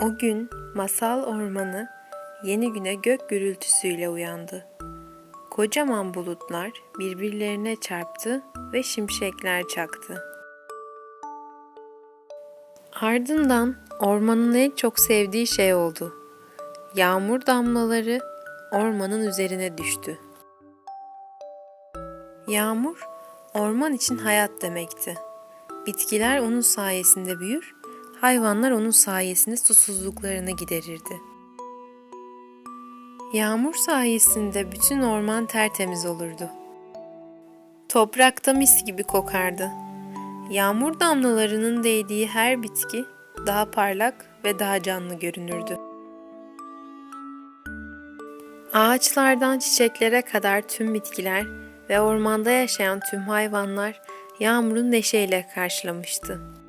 O gün masal ormanı yeni güne gök gürültüsüyle uyandı. Kocaman bulutlar birbirlerine çarptı ve şimşekler çaktı. Ardından ormanın en çok sevdiği şey oldu. Yağmur damlaları ormanın üzerine düştü. Yağmur orman için hayat demekti. Bitkiler onun sayesinde büyür, hayvanlar onun sayesinde susuzluklarını giderirdi. Yağmur sayesinde bütün orman tertemiz olurdu. Toprakta mis gibi kokardı. Yağmur damlalarının değdiği her bitki daha parlak ve daha canlı görünürdü. Ağaçlardan çiçeklere kadar tüm bitkiler ve ormanda yaşayan tüm hayvanlar yağmuru neşeyle karşılamıştı.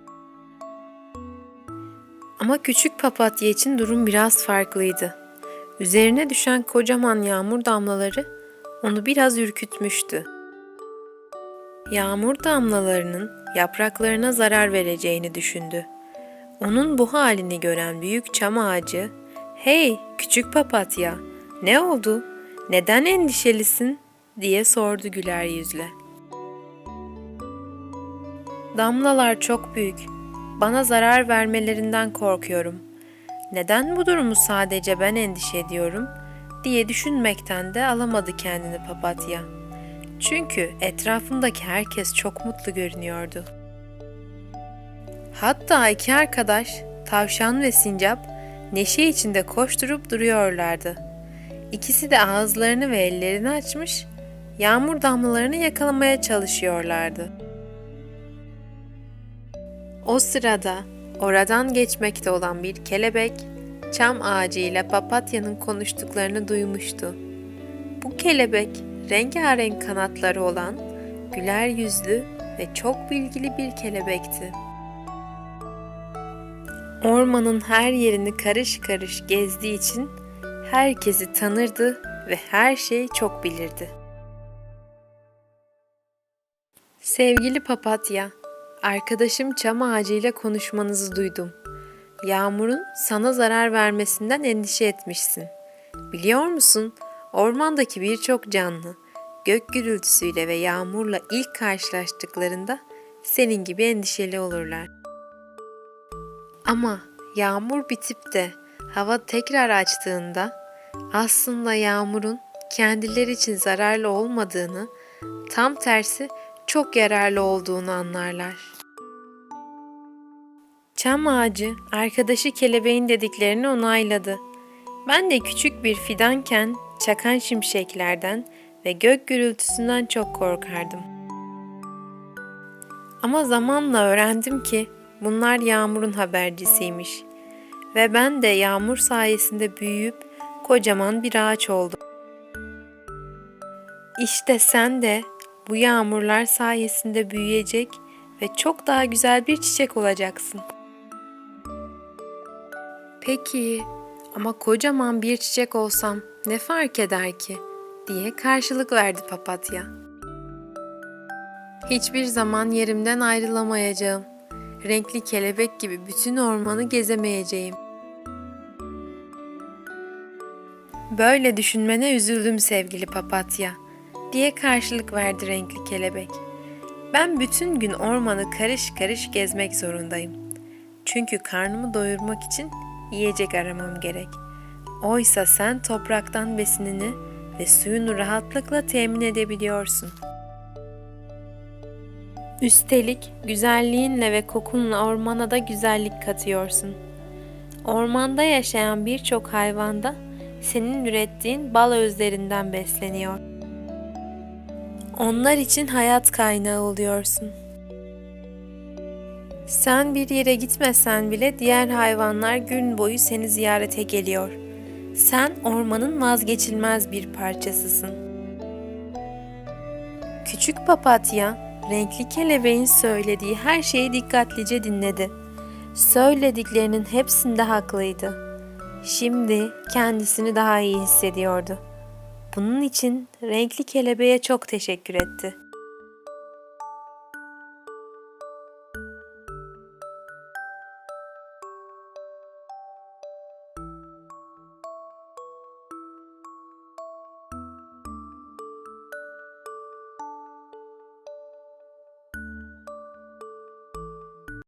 Ama küçük papatya için durum biraz farklıydı. Üzerine düşen kocaman yağmur damlaları onu biraz ürkütmüştü. Yağmur damlalarının yapraklarına zarar vereceğini düşündü. Onun bu halini gören büyük çam ağacı, "Hey, küçük papatya, ne oldu? Neden endişelisin?" diye sordu güler yüzle. Damlalar çok büyük. Bana zarar vermelerinden korkuyorum. Neden bu durumu sadece ben endişe ediyorum diye düşünmekten de alamadı kendini papatya. Çünkü etrafındaki herkes çok mutlu görünüyordu. Hatta iki arkadaş, tavşan ve sincap, neşe içinde koşturup duruyorlardı. İkisi de ağızlarını ve ellerini açmış, yağmur damlalarını yakalamaya çalışıyorlardı. O sırada oradan geçmekte olan bir kelebek çam ağacı ile papatyanın konuştuklarını duymuştu. Bu kelebek rengarenk kanatları olan güler yüzlü ve çok bilgili bir kelebekti. Ormanın her yerini karış karış gezdiği için herkesi tanırdı ve her şeyi çok bilirdi. Sevgili papatya, arkadaşım çam ağacıyla konuşmanızı duydum. Yağmurun sana zarar vermesinden endişe etmişsin. Biliyor musun? Ormandaki birçok canlı gök gürültüsüyle ve yağmurla ilk karşılaştıklarında senin gibi endişeli olurlar. Ama yağmur bitip de hava tekrar açtığında aslında yağmurun kendileri için zararlı olmadığını, tam tersi çok yararlı olduğunu anlarlar. Çam ağacı arkadaşı kelebeğin dediklerini onayladı. Ben de küçük bir fidanken çakan şimşeklerden ve gök gürültüsünden çok korkardım. Ama zamanla öğrendim ki bunlar yağmurun habercisiymiş ve ben de yağmur sayesinde büyüyüp kocaman bir ağaç oldum. İşte sen de bu yağmurlar sayesinde büyüyecek ve çok daha güzel bir çiçek olacaksın. Peki ama kocaman bir çiçek olsam ne fark eder ki? diye karşılık verdi papatya. Hiçbir zaman yerimden ayrılamayacağım. Renkli kelebek gibi bütün ormanı gezemeyeceğim. Böyle düşünmene üzüldüm sevgili papatya, diye karşılık verdi renkli kelebek. Ben bütün gün ormanı karış karış gezmek zorundayım. Çünkü karnımı doyurmak için yiyecek aramam gerek. Oysa sen topraktan besinini ve suyunu rahatlıkla temin edebiliyorsun. Üstelik güzelliğinle ve kokunla ormana da güzellik katıyorsun. Ormanda yaşayan birçok hayvan da senin ürettiğin bal özlerinden besleniyor. Onlar için hayat kaynağı oluyorsun. Sen bir yere gitmesen bile diğer hayvanlar gün boyu seni ziyarete geliyor. Sen ormanın vazgeçilmez bir parçasısın. Küçük papatya, renkli kelebeğin söylediği her şeyi dikkatlice dinledi. Söylediklerinin hepsinde haklıydı. Şimdi kendisini daha iyi hissediyordu. Bunun için renkli kelebeğe çok teşekkür etti.